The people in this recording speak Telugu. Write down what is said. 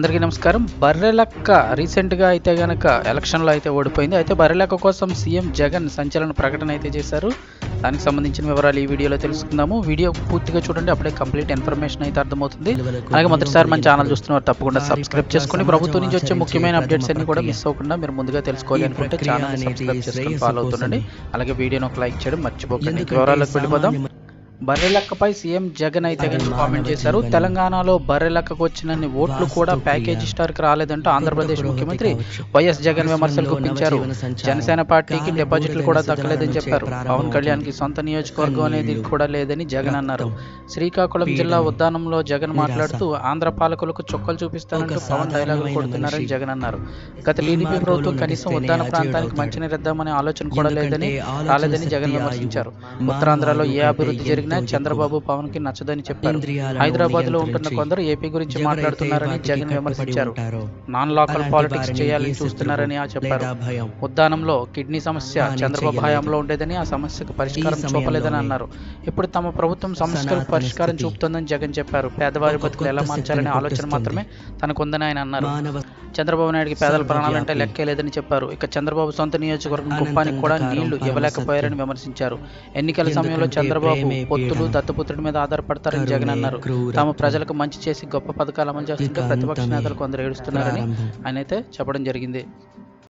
అందరికీ నమస్కారం. బర్రెలక్క రీసెంట్గా అయితే గనక ఎలక్షన్లో అయితే ఓడిపోయింది. అయితే బర్రెలక్క కోసం సీఎం జగన్ సంచలన ప్రకటన అయితే చేశారు. దానికి సంబంధించిన వివరాలు ఈ వీడియోలో తెలుసుకుందాము. వీడియో పూర్తిగా చూడండి అప్పుడే కంప్లీట్ ఇన్ఫర్మేషన్ అయితే అర్థమవుతుంది. అలాగే మొదటిసారి మన ఛానల్ చూస్తున్నారు తప్పకుండా సబ్స్క్రైబ్ చేసుకొని ప్రభుత్వం నుంచి వచ్చే ముఖ్యమైన అప్డేట్స్ అన్ని కూడా మిస్ అవ్వకుండా మీరు ముందుగా తెలుసుకోవాలి అనుకుంటే ఛానల్ సబ్స్క్రైబ్ చేసుకొని ఫాలో అవుతుండండి. అలాగే వీడియోని ఒక లైక్ చేయడం మర్చిపోకండి. వివరాలకు వెళ్ళిపోదాం. బర్రెలక్కపై సీఎం జగన్ అయితే కనుక కామెంట్ చేశారు. తెలంగాణలో బర్రెలక్కకు వచ్చినన్ని ఓట్లు కూడా ప్యాకేజీ స్టార్కి రాలేదంటూ ఆంధ్రప్రదేశ్ ముఖ్యమంత్రి వైఎస్ జగన్ విమర్శలు గుప్పించారు. జనసేన పార్టీకి డిపాజిట్లు కూడా దక్కలేదని చెప్పారు. పవన్ కళ్యాణ్కి సొంత నియోజకవర్గం అనేది కూడా లేదని జగన్ అన్నారు. శ్రీకాకుళం జిల్లా ఉద్దానంలో జగన్ మాట్లాడుతూ ఆంధ్ర పాలకులకు చుక్కలు చూపిస్తానంటూ పవన్ డైలాగులు కొడుతున్నారని జగన్ అన్నారు. గత టీడీపీ ప్రభుత్వం కనీసం ఉద్దాన ప్రాంతానికి మంచినీరు ఇద్దామనే ఆలోచన కూడా లేదని రాలేదని జగన్ విమర్శించారు. ఉత్తరాంధ్రలో ఏ అభివృద్ధి జరిగినా చంద్రబాబు పవన్కి నచ్చదని చెప్పారు. హైదరాబాద్లో ఉంటున్న కొందరు ఏపీ గురించి మాట్లాడుతున్నారని జగన్ విమర్శించారు. నాన్ లోకల్ పాలిటిక్స్ చేయాలని చూస్తున్నారని ఆ చెప్పారు. ఉద్దానంలో కిడ్నీ సమస్య చంద్రబాబు హయాంలో ఉండేదని ఆ సమస్యకు పరిష్కారం చూపలేదని అన్నారు. ఇప్పుడు తమ ప్రభుత్వం సమస్యలకు పరిష్కారం చూపుతుందని జగన్ చెప్పారు. పేదవారి బతుకులు ఎలా మార్చాలనే ఆలోచన మాత్రమే తనకుందని ఆయన అన్నారు. చంద్రబాబు నాయుడికి పేదల ప్రాణాలంటే లెక్కే లేదని చెప్పారు. ఇక చంద్రబాబు సొంత నియోజకవర్గం కుప్పానికి కూడా నీళ్ళు ఇవ్వలేకపోయారని విమర్శించారు. ఎన్నికల సమయంలో చంద్రబాబు పొత్తులు దత్తపుత్రుడి మీద ఆధారపడతారని జగన్ అన్నారు. తాము ప్రజలకు మంచి చేసి గొప్ప పథకాలు అమలు చేస్తుంటే ప్రతిపక్ష నేతలు కొందరు ఏడుస్తున్నారని ఆయన అయితే చెప్పడం జరిగింది.